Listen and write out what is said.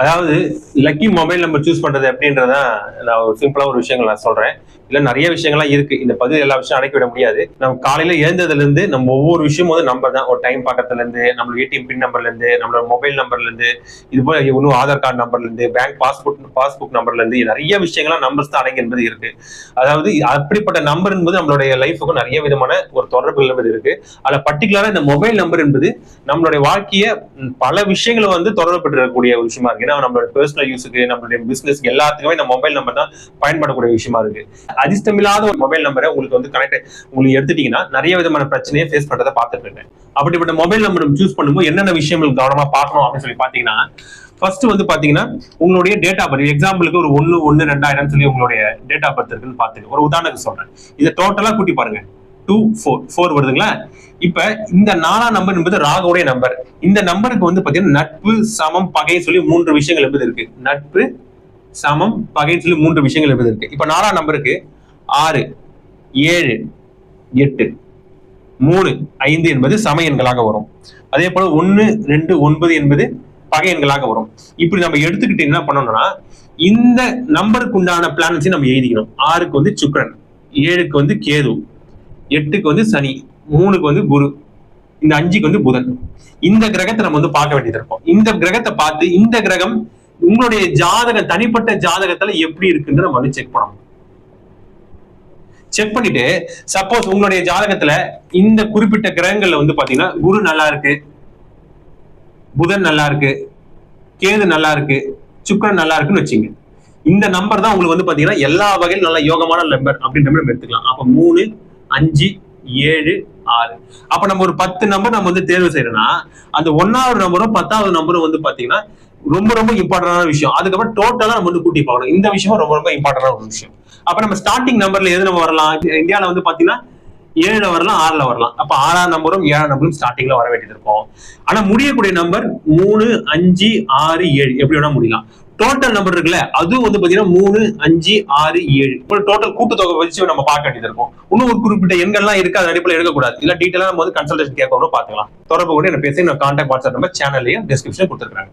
அதாவது lucky mobile number choose பண்றது எப்படின்றதான் நான் ஒரு சிம்பிளா ஒரு விஷயங்கள் நான் சொல்றேன். இல்ல நிறைய விஷயங்கள்லாம் இருக்கு. இந்த பதில் எல்லா விஷயம் அடக்கி விட முடியாது. நம்ம காலையில எழுந்ததுல இருந்து நம்ம ஒவ்வொரு விஷயமும் வந்து நம்பர் தான். ஒரு டைம் பார்க்கறதுல இருந்து நம்மளோட ஏடிஎம் பின் நம்பர்ல இருந்து நம்மளோட மொபைல் நம்பர்ல இருந்து இது போல இன்னும் ஆதார் கார்டு நம்பர்ல இருந்து பேங்க் பாஸ்புக் பாஸ்புக் நம்பர்ல இருந்து நிறைய விஷயங்கள்லாம் நம்பர்ஸ் தான் அடங்கி என்பது இருக்கு. அதாவது அப்படிப்பட்ட நம்பர் என்பது நம்மளுடைய லைஃபுக்கும் நிறைய விதமான ஒரு தொடர்புகள் என்பது இருக்கு. அதுல பர்டிகுலரா இந்த மொபைல் நம்பர் என்பது நம்மளுடைய வாழ்க்கைய பல விஷயங்களை வந்து தொடர்பு இருக்கக்கூடிய ஒரு விஷயமா இருக்கு. ஏன்னா நம்மளோட பர்சனல் யூஸுக்கு நம்மளுடைய பிசினஸ்க்கு எல்லாத்துக்குமே இந்த மொபைல் நம்பர் தான் பயன்படக்கூடிய விஷயமா இருக்கு. அதிர்ஷ்டமில்லாத ஒரு மொபைல் நம்பரை உங்களுக்கு வந்து கனெக்ட் உங்களுக்கு எடுத்துட்டீங்கன்னா நிறைய விதமான பிரச்சனையை ஃபேஸ் பண்றதை பார்த்துட்டு இருக்கேன். அப்படிப்பட்ட மொபைல் நம்பர் சூஸ் பண்ணும்போது என்னென்ன விஷயங்கள் கவனமா பார்க்கணும் அப்படின்னு சொல்லி பாத்தீங்கன்னா ஃபர்ஸ்ட் வந்து பாத்தீங்கன்னா உங்களுடைய டேட் ஆஃப் பர்த் எக்ஸாம்பிளுக்கு ஒரு ஒன்னு ஒன்னு ரெண்டாயிரம் சொல்லி உங்களுடைய டேட் ஆஃப் பர்த் இருக்குன்னு பாத்துங்க ஒரு உதாரணத்துக்கு சொல்றேன். இதை டோட்டலா கூட்டி பாருங்க. டூ ஃபோர் ஃபோர் வருதுங்களா? இப்ப இந்த நாலாம் நம்பர் என்பது ராகவுடைய நம்பர் இந்த நம்பருக்கு வந்து பாத்தீங்கன்னா நட்பு சமம் பகை சொல்லி மூன்று விஷயங்கள் என்பது இருக்கு. நட்பு சமம் பகைன்னு சொல்லி மூன்று விஷயங்கள் என்பது இருக்கு. இப்ப நாலாம் நம்பருக்கு ஆறு ஏழு எட்டு. மூணு ஐந்து என்பது சம எண்களாக வரும். அதே போல ஒன்னு ரெண்டு ஒன்பது என்பது பகை எண்களாக வரும். இப்படி நம்ம எடுத்துக்கிட்டு என்ன பண்ணணும்னா இந்த நம்பருக்கு உண்டான பிளானட்ஸையும் நம்ம எழுதிக்கணும். ஆறுக்கு வந்து சுக்ரன் ஏழுக்கு வந்து கேது எட்டுக்கு வந்து சனி மூணுக்கு வந்து குரு இந்த அஞ்சுக்கு வந்து புதன். இந்த கிரகத்தை நம்ம வந்து பார்க்க வேண்டியது இருக்கும். இந்த கிரகத்தை பார்த்து இந்த கிரகம் உங்களுடைய ஜாதகம் தனிப்பட்ட ஜாதகத்துல எப்படி இருக்குன்னு நம்ம வந்து செக் பண்ணணும். செக் பண்ணிட்டு சப்போஸ் உங்களுடைய ஜாதகத்துல இந்த குறிப்பிட்ட கிரகங்கள்ல வந்து பாத்தீங்கன்னா குரு நல்லா இருக்கு புதன் நல்லா இருக்கு கேது நல்லா இருக்கு சுக்கரன் நல்லா இருக்குன்னு வச்சுங்க. இந்த நம்பர் தான் உங்களுக்கு வந்து பாத்தீங்கன்னா எல்லா வகையிலும் நல்ல யோகமான நம்பர் அப்படின்ற மாதிரி நம்ம எடுத்துக்கலாம். அப்ப மூணு அஞ்சு ஏழு ஆறு. அப்ப நம்ம ஒரு பத்து நம்பர் நம்ம வந்து தேர்வு செய்யறோம்னா அந்த ஒன்னாவது நம்பரும் பத்தாவது நம்பரும் வந்து பாத்தீங்கன்னா ரொம்ப ரொம்ப இம்பார்ட்டன்டான விஷயம். அதுக்கப்புறம் டோட்டலா நம்ம வந்து கூட்டி பார்க்கணும். இந்த விஷயம் ரொம்ப ரொம்ப இம்பார்ட்டன்டான ஒரு விஷயம். அப்ப நம்ம ஸ்டார்டிங் நம்பர்ல எது நம்ம வரலாம்? இந்தியால வந்து பாத்தீங்கன்னா ஏழுல வரலாம் ஆறுல வரலாம். அப்ப ஆறாம் நம்பரும் ஏழாம் நம்பரும் ஸ்டார்டிங்ல வர வேண்டியது இருக்கும். ஆனா முடியக்கூடிய நம்பர் மூணு அஞ்சு ஆறு ஏழு. எப்படி வேணா முடியலாம். டோட்டல் நம்பர் இருக்குல்ல அதுவும் வந்து பாத்தீங்கன்னா மூணு அஞ்சு ஆறு ஏழு. ஒரு டோட்டல் கூட்டுத்தொகை வச்சு நம்ம பார்க்க வேண்டியது இருக்கும். இன்னும் ஒரு குறிப்பிட்ட எண்கள்லாம் இருக்கு அது அடிப்படையில் எடுக்கக்கூடாது. இல்ல டீட்டெயிலா நம்ம வந்து கன்சல்டேஷன் கேட்கணும் பாத்துக்கலாம் தொடர்பு கூட என்ன பேசி நான் கான்டாக்ட் வாட்ஸ்அப் நம்பர் சேனல்லையும் டிஸ்கிரிப்ஷன் கொடுத்துருக்காங்க